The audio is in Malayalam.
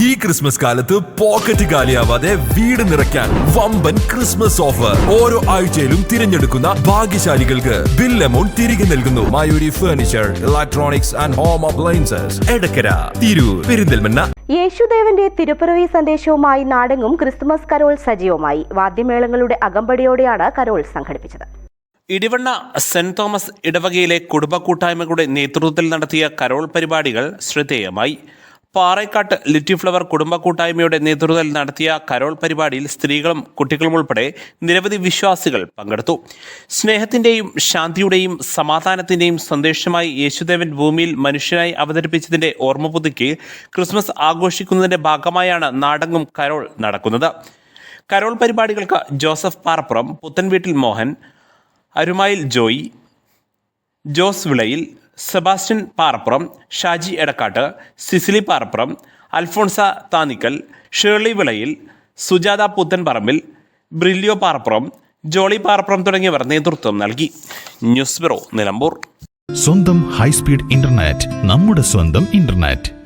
ഈ ക്രിസ്മസ് കാലത്ത് പോക്കറ്റ് കാലിയാവാതെ വീട് നിറയ്ക്കാൻ വമ്പൻ ക്രിസ്മസ് ഓഫർ ഓരോ ആഴ്ചയിലും തിരഞ്ഞെടുക്കുന്ന ഭാഗ്യശാലികൾക്ക് ബിൽ എമൗണ്ട് തിരികെ നൽകുന്നു. Mayuri furniture electronics and home appliances Edakkara Tirur Perinthalmanna. യേശുദേവന്റെ തിരുപ്പിറവി സന്ദേശവുമായി നാടെങ്ങും ക്രിസ്മസ് കരോൾ സജീവമായി. വാദ്യമേളങ്ങളുടെ അകമ്പടിയോടെയാണ് കരോൾ സംഘടിപ്പിച്ചത്. ഇടിവണ്ണ സെന്റ് തോമസ് ഇടവകയിലെ കുടുംബ കൂട്ടായ്മകളുടെ നേതൃത്വത്തിൽ നടത്തിയ കരോൾ പരിപാടികൾ ശ്രദ്ധേയമായി. പാറേക്കാട്ട് ലിറ്റി ഫ്ലവർ കുടുംബ കൂട്ടായ്മയുടെ നേതൃത്വത്തിൽ നടത്തിയ കരോൾ പരിപാടിയിൽ സ്ത്രീകളും കുട്ടികളും ഉൾപ്പെടെ നിരവധി വിശ്വാസികൾ പങ്കെടുത്തു. സ്നേഹത്തിന്റെയും ശാന്തിയുടെയും സമാധാനത്തിന്റെയും സന്ദേശമായി യേശുദേവൻ ഭൂമിയിൽ മനുഷ്യനായി അവതരിപ്പിച്ചതിന്റെ ഓർമ്മ പുതുക്കി ക്രിസ്മസ് ആഘോഷിക്കുന്നതിന്റെ ഭാഗമായാണ് നാടങ്ങും കരോൾ നടക്കുന്നത്. കരോൾ പരിപാടികൾക്ക് Joseph Parappuram Puthenveettil Mohan Arumayil Joy Jose Vilayil Sebastian Parappuram Shaji Edakkattu Cecily Parappuram Alphonsa Thanikkal Shirley Vilayil Sujatha Puthenparambil Brillio Parappuram Jolly Parappuram തുടങ്ങിയവർ നേതൃത്വം നൽകി. News bureau Nilambur. സ്വന്തം ഹൈസ്പീഡ് ഇന്റർനെറ്റ് നമ്മുടെ സ്വന്തം ഇന്റർനെറ്റ്.